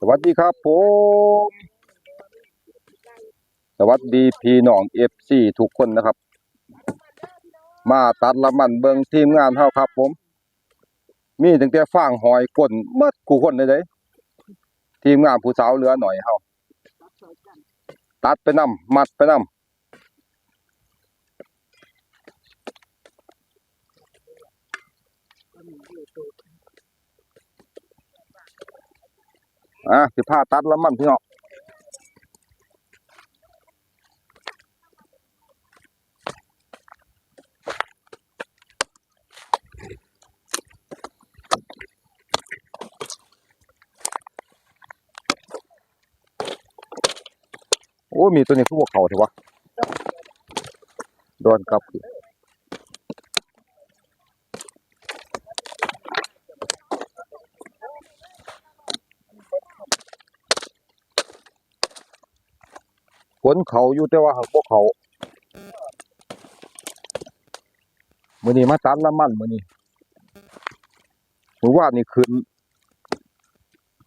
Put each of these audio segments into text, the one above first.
สวัสดีครับผม สวัสดีพี่น้องเอฟซีทุกคนนะครับ มาตัดละมันเบิงทีมงานเฮาครับผม มีตั้งแต่ฟางหอยก้นเมดกูคนเลยเด้ทีมงานผู้สาวเหลือหน่อยเฮาตัดไปนำมัดไปนำ อะสิพาตัดและมันพี่น้องโอ้ มีตัวนี้คือพวกเขาเถอะวะ โดนกับ นเขาอยู่แต่ว่าหักพวกเขามือนี้มาตัดละมันมือนี้มือว่านี่ขึ้น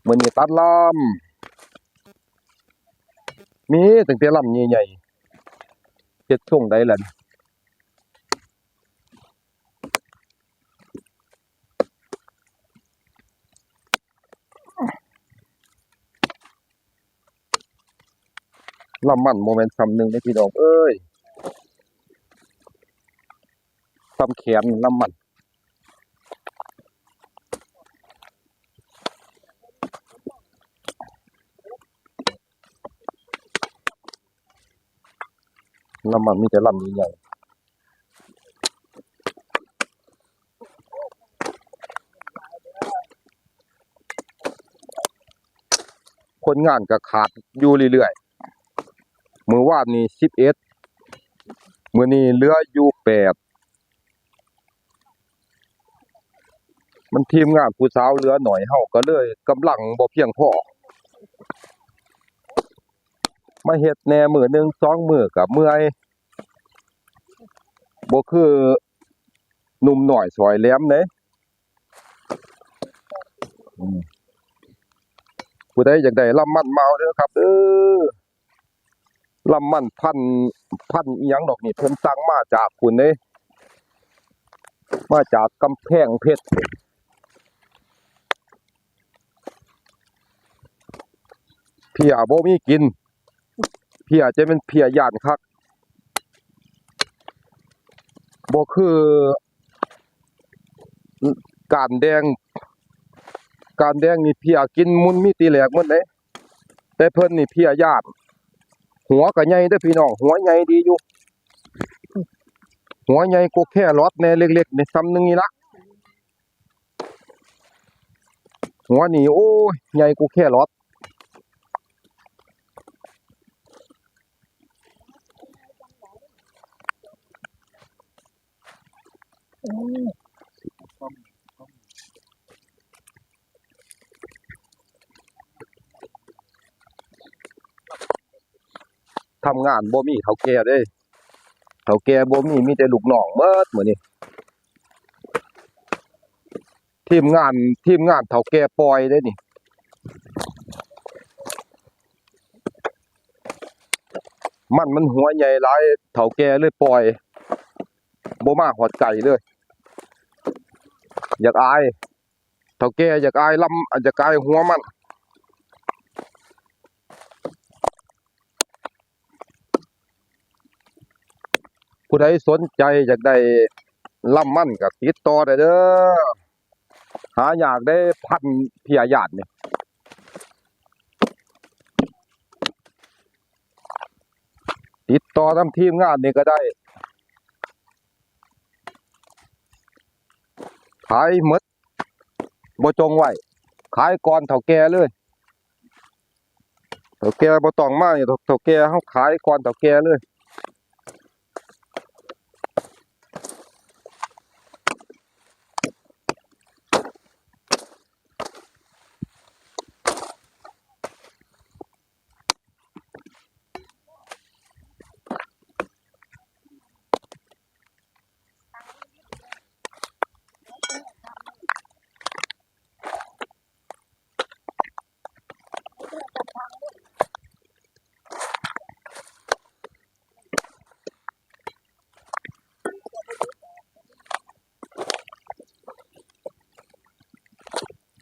มือนี้ตัดลำมีตั้งแต่ลำใหญ่ๆเจ็ดช่วงได้แล้ว ลำมันโมเมนต์ซ้ำหนึ่งในพี่น้องเอ้ยซ้ำแขนลำมันลำมันมีแต่ลำใหญ่คนงานก็ขาดอยู่เรื่อย มือวาดนี่สิบเอ็ดมือนี้เหลืออยู่แปดมันทีมงานผู้สาวเหลือหน่อยเฮาก็เลยกำลังบ่เพียงพอมาเฮ็ดแหน่มือหนึ่งสองมือกับเมื่อยบ่คือหนุ่มหน่อยสอยแหลมเด้ผู้ใดอยากได้ลำมันเมาเด้อครับเด้อ ลำมันพันพันอีหยังดอกนี่เพิ่นสั่งมาจากคุณเด้มาจากกำแพงเพชรเพียบ่มีกิน เพียจะเป็นเพียย่านคักบ่คือการแดง การแดงนี่เพียกินมุนมีตีแหลกหมดเลยแต่เพิ่นนี่เพียย่าน หัวก็ใหญ่เด้อพี่น้อง หัวใหญ่ดีอยู่ หัวใหญ่กว่าแค่รอดแน่เล็กๆในซ้ำหนึงนี่ละหัวนี่โอ้ยใหญ่กว่าแค่รอด ทำงานบ่มีเฒ่าแก่เด้เฒ่าแก่บ่มีมีแต่ลูกน้องเบิดมื้อนี้ทีมงานทีมงานเฒ่าแก่ปล่อยเด้นี่มันมันหัวใหญ่หลายเฒ่าแก่เลยปล่อยบ่มาหอดไก่เลย อยากอายเฒ่าแก่อยากอายลำอยากอายหัวมัน ผู้ใดสนใจอยากได้ล่ำมั่นกับติดต่อได้เด้อหาอยากได้พันเพียญาตินี่ยติดต่อทำทีมงานนี่ก็ได้ขายหมดบ่จงไว้ขายก่อนเถ่าแก่เลยเถ่าแก่บ่ต้องมากเนี่ยเถ่าแก่เฮาขายก่อนเถ่าแก่เลย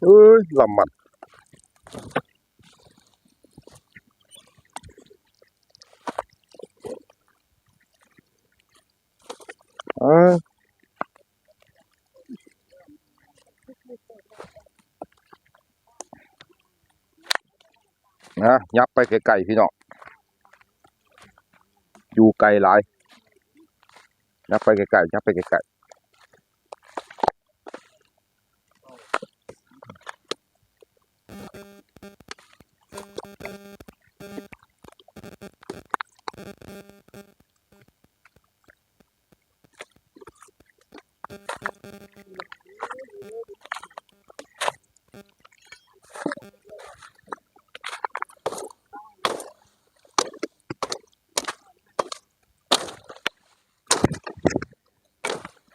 เอ้ยลำมันเอ้ยนะยับไปไกลๆพี่น้องอยู่ไกลหลายยับไปไกลๆยับไปไกลๆ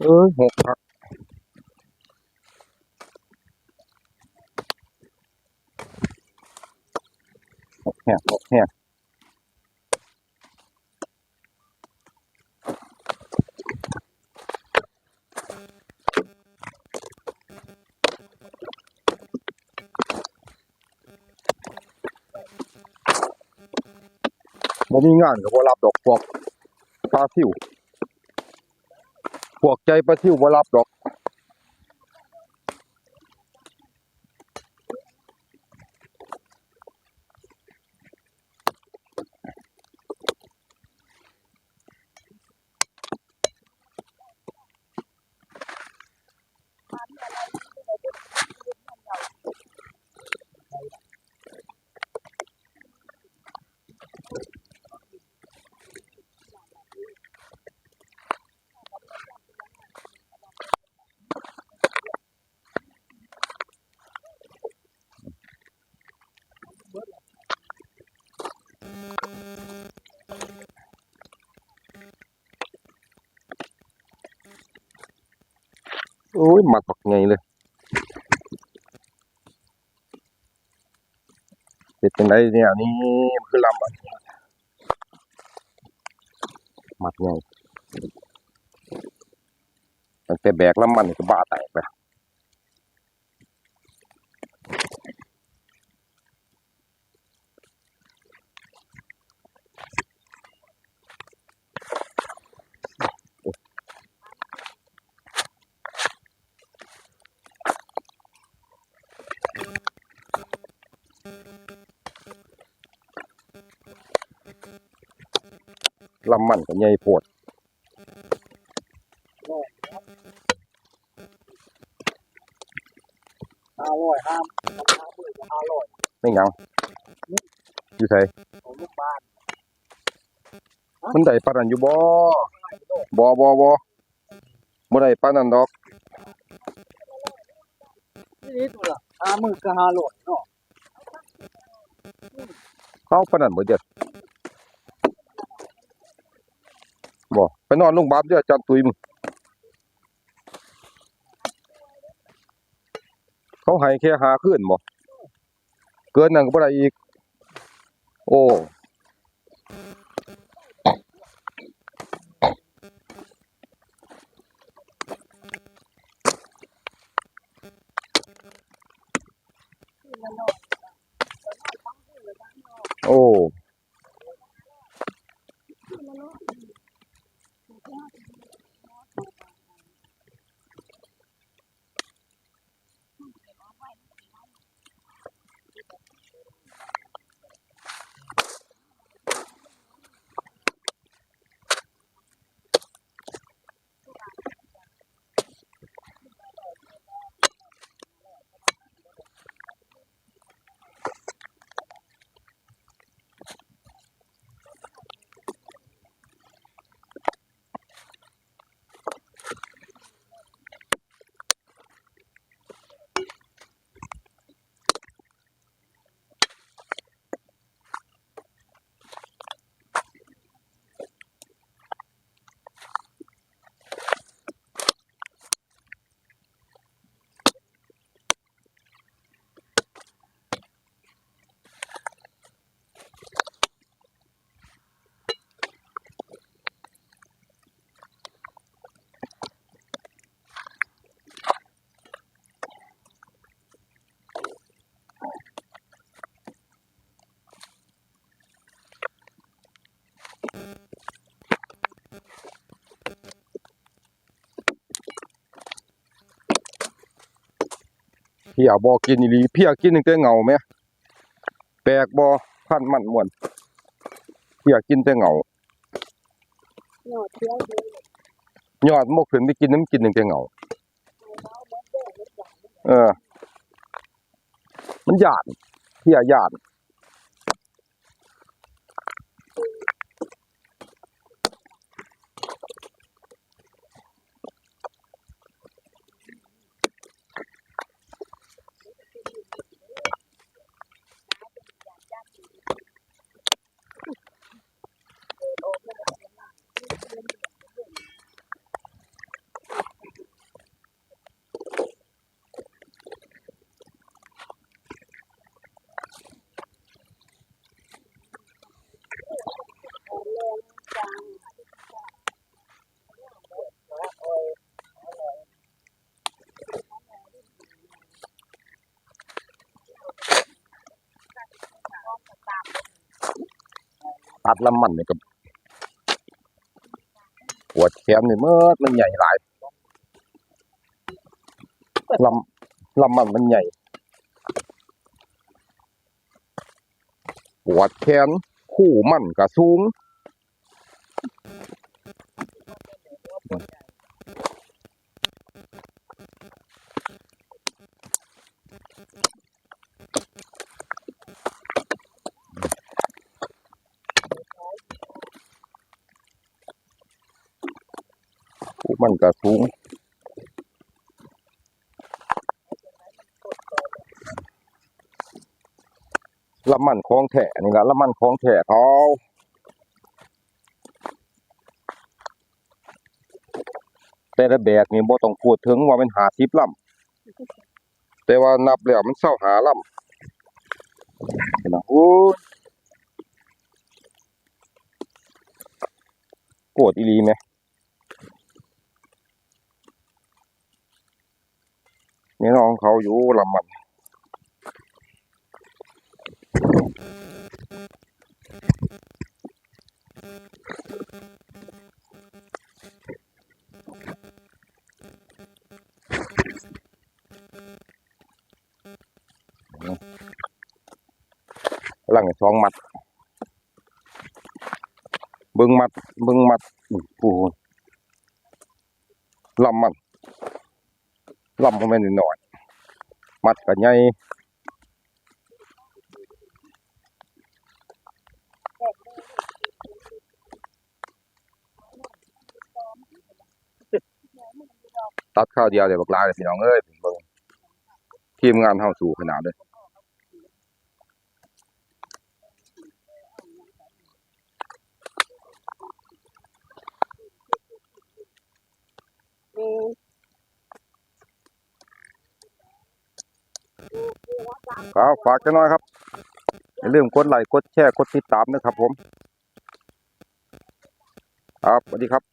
อ้ยหกครับหกแห้งหกแห้งบ่มีงานก็บ่รับดอกพวกปลาซิว พวกใจปลาซิวบ่รับดอก โอ้ยหมักบักไงเลยเป็ดเป็นไรเนี่ยนี่คือลำอันนี้หมักไงแต่แบกลำมันก็บ้าแตกไป ลำมันก็ใหญ่โพดห้าร้อยห้ามห้าหมื่นห้าร้อยไม่หยังอยู่ไสของลูกบ้านมันได้ปานนั้นอยู่บ่บ่บ่บ่บ่ได้ปานนั้นดอกนี่ตัวละห้าหมื่นกับห้าร้อยเนาะเขาปานนั้นบ่เด้อ บ่ไปนอนโรงพยาบาลเด้ออาจารย์ตุยมึงเขาให้แค่หาขึ้นบ่เกินนั้นก็บ่ได้อีก โอ้ พี่อาบ่กินอีหลีพี่อากินตั้งแต่เหงาไหมแปลกบ่พันมันมวนพี่อากินแต่เหงาหยอดเที่ยวเลยยอดบ่ขึ้นไปกินน้ำกินตั้งแต่เหงาเออ มันหยาดพี่อาหยาด ตัดลำมันนี่ก็ปวดแขนนี่เมื่อมันใหญ่หลายลำลำมันมันใหญ่ ปวดแขนคู่มันก็สูง คู่มันก็สูงลำมันคลองแถนี่ละลำมันคลองแถเขาแต่ละแบกนี่บ่ต้องพูดถึงว่ามันหาสิบลำแต่ว่านับแล้วมันเศร้าหาลำเห็นะโอ้ยโกรธอีหลีไหม นี่น้องเขาอยู่ลำมันหลังสองมัด เบิ่งมัด เบิ่งมัดอู้หูลำมัน ลำมันไม่นน้อยมัดกันใหญ่ตัดข้าวเดียวเดี๋ยวบักลาเลยพี่น้องเอ้ยทีมงานเข้าสู่ขนาดเลย เอาฝากกันหน่อยครับอย่าลืมกดไลค์กดแชร์กดติดตามนะครับผม ครับสวัสดีครับ